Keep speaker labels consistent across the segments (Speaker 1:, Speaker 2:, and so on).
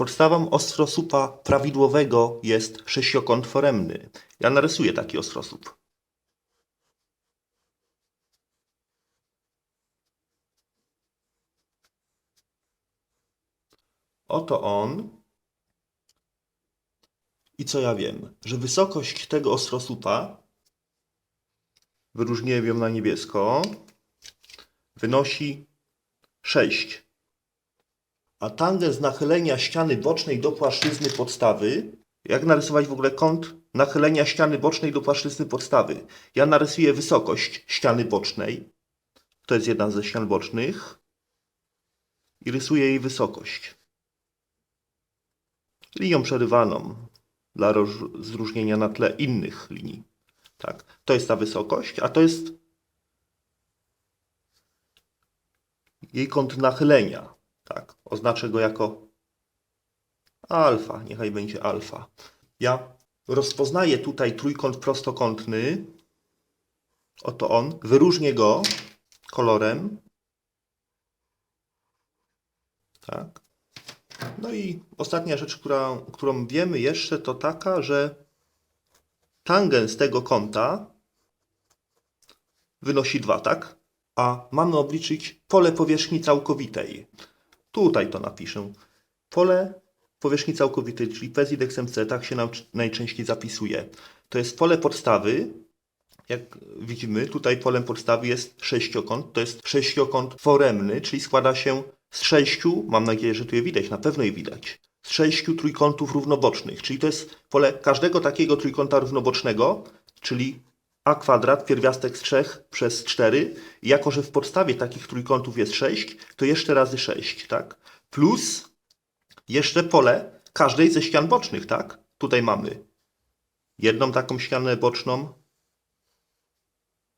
Speaker 1: Podstawą ostrosłupa prawidłowego jest sześciokąt foremny. Ja narysuję taki ostrosłup. Oto on. I co ja wiem? Że wysokość tego ostrosłupa, wyróżniłem ją na niebiesko, wynosi 6. A tangent nachylenia ściany bocznej do płaszczyzny podstawy, jak narysować w ogóle kąt nachylenia ściany bocznej do płaszczyzny podstawy? Ja narysuję wysokość ściany bocznej. To jest jedna ze ścian bocznych. I rysuję jej wysokość. Linią przerywaną dla rozróżnienia na tle innych linii. Tak, to jest ta wysokość, a to jest jej kąt nachylenia. Tak, oznaczę go jako alfa. Niechaj będzie alfa. Ja rozpoznaję tutaj trójkąt prostokątny. Oto on. Wyróżnię go kolorem. Tak. No i ostatnia rzecz, która, którą wiemy jeszcze, to taka, że tangens tego kąta wynosi 2, tak? A mamy obliczyć pole powierzchni całkowitej. Tutaj to napiszę. Pole powierzchni całkowitej, czyli P z indeksem C, tak się nam najczęściej zapisuje. To jest pole podstawy. Jak widzimy, tutaj polem podstawy jest sześciokąt. To jest sześciokąt foremny, czyli składa się z sześciu, mam nadzieję, że tu je widać, na pewno je widać, z sześciu trójkątów równobocznych. Czyli to jest pole każdego takiego trójkąta równobocznego, czyli a kwadrat, pierwiastek z 3 przez 4. I jako, że w podstawie takich trójkątów jest 6, to jeszcze razy 6, tak? Plus jeszcze pole każdej ze ścian bocznych, tak? Tutaj mamy jedną taką ścianę boczną.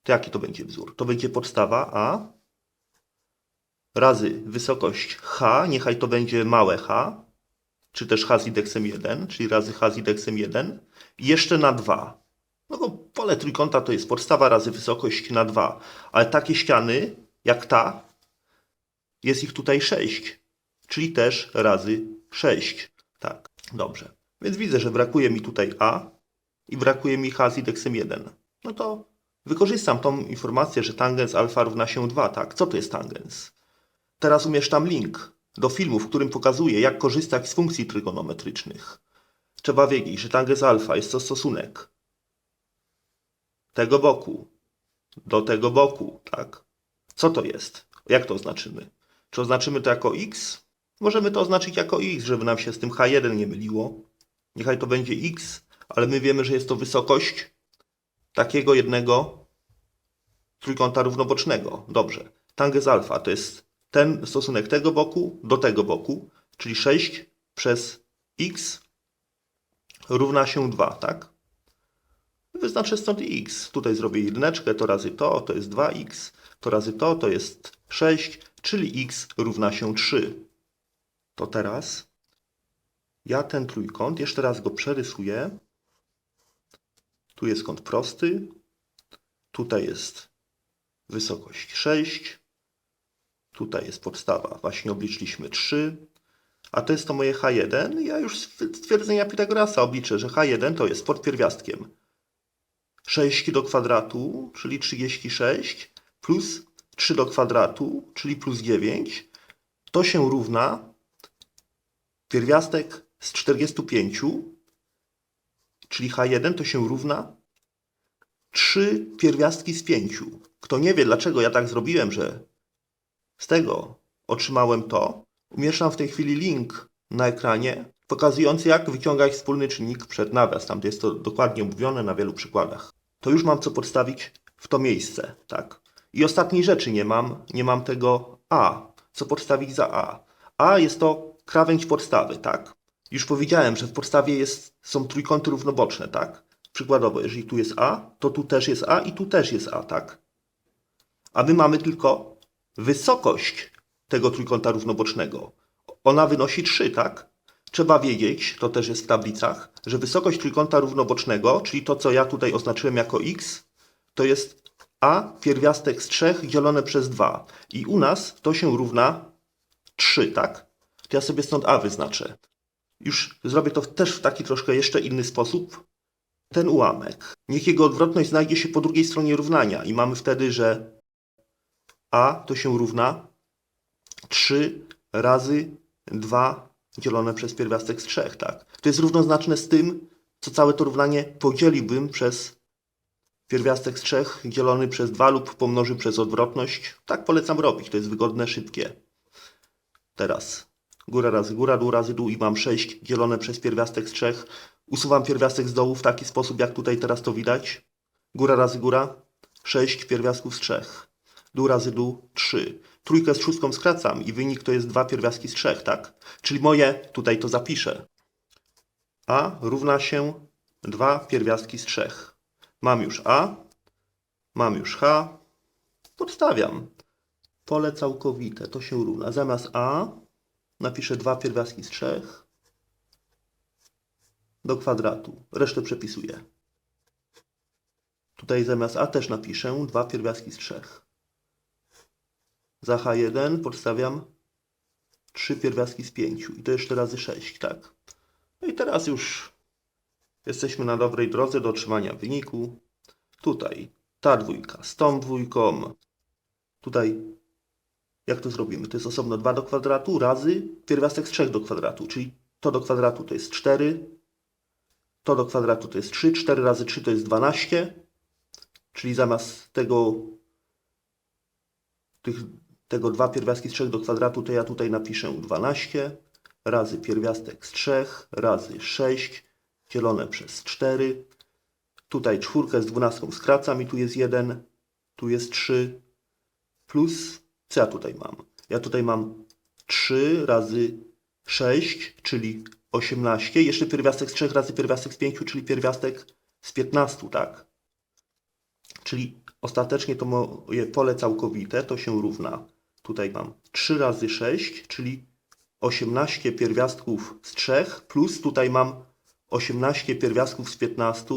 Speaker 1: To jaki to będzie wzór? To będzie podstawa A razy wysokość h, niechaj to będzie małe h, czy też h z indeksem 1, czyli razy h z indeksem 1 i jeszcze na 2. No bo pole trójkąta to jest podstawa razy wysokość na 2, ale takie ściany jak ta, jest ich tutaj 6, czyli też razy 6. Tak, dobrze. Więc widzę, że brakuje mi tutaj a i brakuje mi h z indeksem 1. No to wykorzystam tą informację, że tangens alfa równa się 2, tak? Co to jest tangens? Teraz umieszczam link do filmu, w którym pokazuję, jak korzystać z funkcji trygonometrycznych. Trzeba wiedzieć, że tangens alfa jest to stosunek tego boku do tego boku, tak? Co to jest? Jak to oznaczymy? Czy oznaczymy to jako x? Możemy to oznaczyć jako x, żeby nam się z tym h1 nie myliło. Niechaj to będzie x, ale my wiemy, że jest to wysokość takiego jednego trójkąta równobocznego. Dobrze. Tangens alfa to jest ten stosunek tego boku do tego boku, czyli 6 przez x równa się 2, tak? Wyznaczę stąd x. Tutaj zrobię jedyneczkę, to razy to, to jest 2x, to razy to, to jest 6, czyli x równa się 3. To teraz ja ten trójkąt, jeszcze raz go przerysuję. Tu jest kąt prosty, tutaj jest wysokość 6, Tutaj jest podstawa. Właśnie obliczyliśmy 3. A to jest to moje H1. Ja już z stwierdzenia Pitagorasa obliczę, że H1 to jest pod pierwiastkiem 6 do kwadratu, czyli 36, plus 3 do kwadratu, czyli plus 9. To się równa pierwiastek z 45, czyli H1 to się równa 3 pierwiastki z 5. Kto nie wie, dlaczego ja tak zrobiłem, że z tego otrzymałem to. Umieszczam w tej chwili link na ekranie pokazujący jak wyciągać wspólny czynnik przed nawias. Tam jest to dokładnie omówione na wielu przykładach. To już mam co podstawić w to miejsce, tak. I ostatniej rzeczy nie mam, nie mam tego A. Co podstawić za A? A jest to krawędź podstawy, tak. Już powiedziałem, że w podstawie jest, są trójkąty równoboczne, tak. Przykładowo, jeżeli tu jest A, to tu też jest A i tu też jest A, tak. A my mamy tylko wysokość tego trójkąta równobocznego. Ona wynosi 3, tak? Trzeba wiedzieć, to też jest w tablicach, że wysokość trójkąta równobocznego, czyli to, co ja tutaj oznaczyłem jako x, to jest a pierwiastek z 3 dzielone przez 2. I u nas to się równa 3, tak? To ja sobie stąd a wyznaczę. Już zrobię to też w taki troszkę jeszcze inny sposób. Ten ułamek. Niech jego odwrotność znajdzie się po drugiej stronie równania i mamy wtedy, że a to się równa 3 razy 2 dzielone przez pierwiastek z 3, tak? To jest równoznaczne z tym, co całe to równanie podzieliłbym przez pierwiastek z 3 dzielony przez 2 lub pomnożył przez odwrotność. Tak polecam robić, to jest wygodne, szybkie. Teraz góra razy góra, dół razy dół i mam 6 dzielone przez pierwiastek z 3. Usuwam pierwiastek z dołu w taki sposób, jak tutaj teraz to widać. Góra razy góra, 6 pierwiastków z 3. Dół razy dół, 3. Trójkę z szóstką skracam i wynik to jest 2 pierwiastki z 3, tak? Czyli moje, tutaj to zapiszę. A równa się 2 pierwiastki z 3. Mam już A, mam już H. Podstawiam. Pole całkowite to się równa. Zamiast A napiszę 2 pierwiastki z 3 do kwadratu. Resztę przepisuję. Tutaj zamiast A też napiszę 2 pierwiastki z 3. Za H1 podstawiam 3 pierwiastki z 5 i to jeszcze razy 6, tak? No i teraz już jesteśmy na dobrej drodze do otrzymania wyniku. Tutaj ta dwójka z tą dwójką. Tutaj jak to zrobimy? To jest osobno 2 do kwadratu razy pierwiastek z 3 do kwadratu, czyli to do kwadratu to jest 4, to do kwadratu to jest 3, 4 razy 3 to jest 12, czyli zamiast tego tych, tego 2 pierwiastki z 3 do kwadratu, to ja tutaj napiszę 12 razy pierwiastek z 3 razy 6 dzielone przez 4. Tutaj czwórkę z 12 skracam i tu jest 1, tu jest 3 plus, co ja tutaj mam? Ja tutaj mam 3 razy 6, czyli 18, jeszcze pierwiastek z 3 razy pierwiastek z 5, czyli pierwiastek z 15, tak? Czyli ostatecznie to moje pole całkowite to się równa. Tutaj mam 3 razy 6, czyli 18 pierwiastków z 3, plus tutaj mam 18 pierwiastków z 15.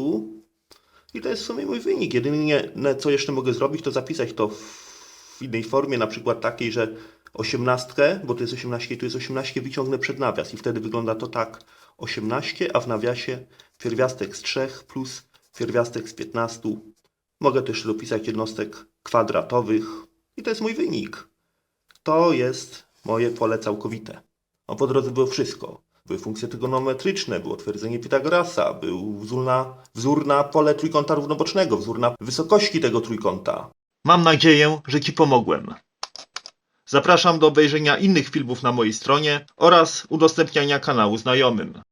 Speaker 1: I to jest w sumie mój wynik. Jedynie co jeszcze mogę zrobić, to zapisać to w innej formie, na przykład takiej, że 18, bo to jest 18 i tu jest 18, wyciągnę przed nawias i wtedy wygląda to tak. 18, a w nawiasie pierwiastek z 3 plus pierwiastek z 15. Mogę też dopisać jednostek kwadratowych i to jest mój wynik. To jest moje pole całkowite. No po drodze było wszystko. Były funkcje tygonometryczne, było twierdzenie Pitagorasa, był wzór na, wzór na pole trójkąta równobocznego, wzór na wysokości tego trójkąta. Mam nadzieję, że Ci pomogłem. Zapraszam do obejrzenia innych filmów na mojej stronie oraz udostępniania kanału znajomym.